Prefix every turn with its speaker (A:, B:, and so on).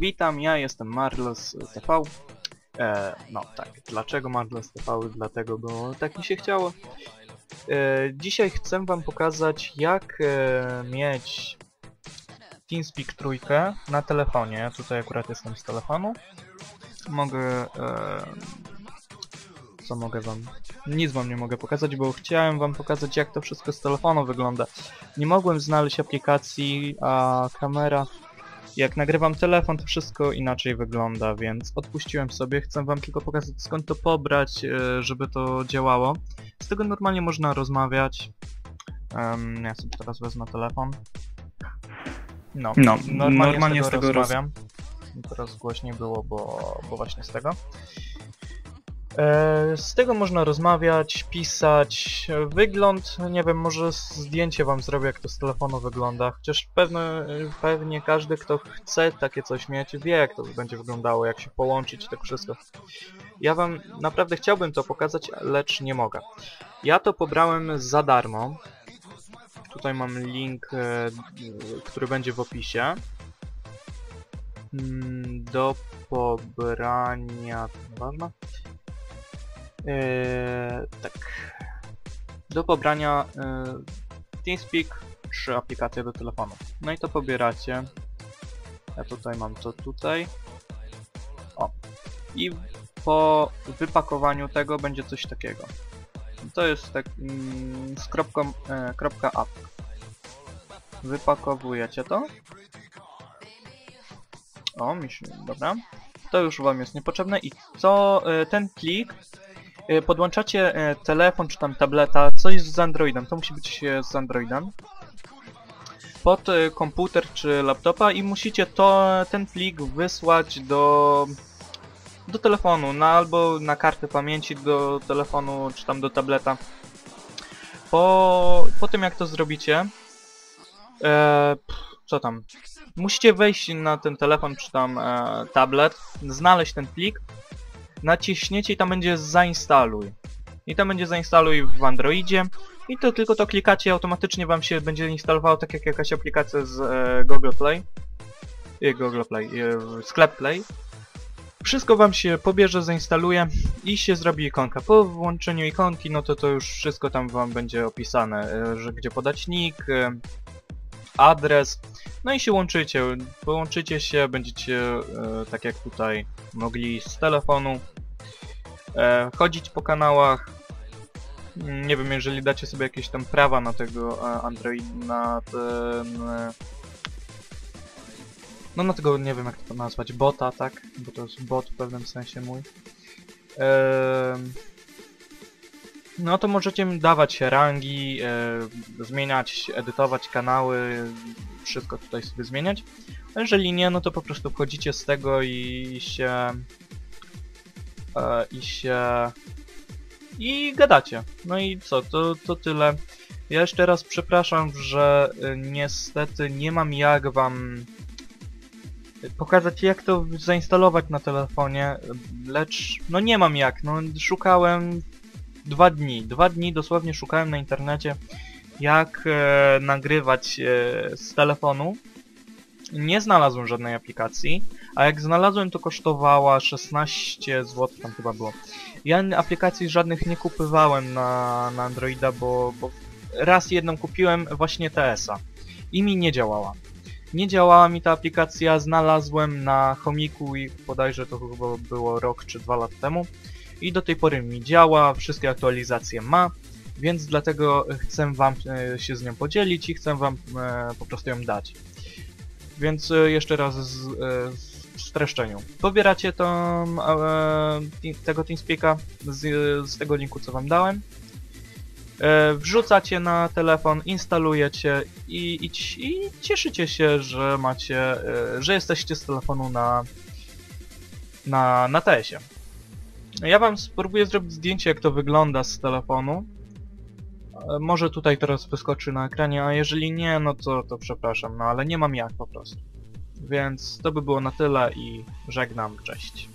A: Witam, ja jestem Marlos TV. E, no tak, dlaczego Marlos TV? Dlatego, bo tak mi się chciało. E, dzisiaj chcę wam pokazać jak e, mieć TeamSpeak trójkę na telefonie. Tutaj akurat jestem z telefonu. Mogę... E, co mogę wam... Nic wam nie mogę pokazać, bo chciałem wam pokazać jak to wszystko z telefonu wygląda. Nie mogłem znaleźć aplikacji, a kamera jak nagrywam telefon, to wszystko inaczej wygląda, więc odpuściłem sobie. Chcę wam tylko pokazać skąd to pobrać, e, żeby to działało. Z tego normalnie można rozmawiać. Um, ja sobie teraz wezmę telefon. No,
B: No,
A: normalnie,
B: normalnie
A: z tego,
B: z tego roz-
A: rozmawiam. Teraz głośniej było, bo, bo właśnie z tego. E, Z tego można rozmawiać, pisać. Wygląd, nie wiem, może zdjęcie wam zrobię, jak to z telefonu wygląda. Chociaż pewne, pewnie każdy, kto chce takie coś mieć, wie, jak to będzie wyglądało, jak się połączyć, tak wszystko. Ja wam naprawdę chciałbym to pokazać, lecz nie mogę. Ja to pobrałem za darmo. Tutaj mam link, e, który będzie w opisie. Mm, Do pobrania... Ważne? Eee, tak. Do pobrania e, TeamSpeak 3 aplikacje do telefonu. No i to pobieracie. Ja tutaj mam to tutaj. O. I po wypakowaniu tego będzie coś takiego. To jest tak mm, z kropką, e, kropka app. Wypakowujecie to. O, mi się, dobra. To już wam jest niepotrzebne i co e, ten plik e, podłączacie e, telefon czy tam tableta, coś z Androidem, to musi być e, z Androidem pod e, komputer czy laptopa i musicie to, ten plik wysłać do do telefonu, na, albo na kartę pamięci do telefonu czy tam do tableta. Po, po tym jak to zrobicie, e, co tam, musicie wejść na ten telefon czy tam e, tablet, znaleźć ten plik, naciśniecie i tam będzie zainstaluj. I tam będzie zainstaluj w Androidzie i to tylko to klikacie automatycznie wam się będzie instalowało tak jak jakaś aplikacja z e, Google Play. E, Google Play, e, sklep Play. Wszystko wam się pobierze, zainstaluje i się zrobi ikonka. Po włączeniu ikonki, no to to już wszystko tam wam będzie opisane, e, że gdzie podać nick, e, adres, no i się łączycie. Połączycie się, będziecie e, tak jak tutaj mogli z telefonu e, chodzić po kanałach. Mm, Nie wiem, jeżeli dacie sobie jakieś tam prawa na tego e, Android, na ten... E, no na tego, nie wiem jak to nazwać, bota, tak? Bo to jest bot w pewnym sensie mój. No to możecie im dawać rangi, e, zmieniać, edytować kanały, wszystko tutaj sobie zmieniać. A jeżeli nie, no to po prostu wchodzicie z tego i się... E, I się... I gadacie. No i co, to, to tyle. Ja jeszcze raz przepraszam, że e, niestety nie mam jak wam pokazać jak to zainstalować na telefonie, lecz no nie mam jak, no szukałem dwa dni, dwa dni dosłownie szukałem na internecie jak e, nagrywać e, z telefonu. Nie znalazłem żadnej aplikacji, a jak znalazłem to kosztowała 16 zł tam chyba było. Ja aplikacji żadnych nie kupywałem na, na Androida, bo, bo raz jedną kupiłem właśnie TS-a i mi nie działała. Nie działała mi ta aplikacja, znalazłem na chomiku i bodajże to chyba było rok czy dwa lata temu i do tej pory mi działa, wszystkie aktualizacje ma, więc dlatego chcę wam e, się z nią podzielić i chcę wam e, po prostu ją dać. Więc e, jeszcze raz z, w streszczeniu. Pobieracie tą, tego TeamSpeaka z, z tego linku co wam dałem. Wrzucacie na telefon, instalujecie i, i, i cieszycie się, że macie, że jesteście z telefonu na, na, na TS-ie. Ja wam spróbuję zrobić zdjęcie jak to wygląda z telefonu. E, Może tutaj teraz wyskoczy na ekranie, a jeżeli nie, no to, to przepraszam, no ale nie mam jak po prostu. Więc to by było na tyle i żegnam, cześć.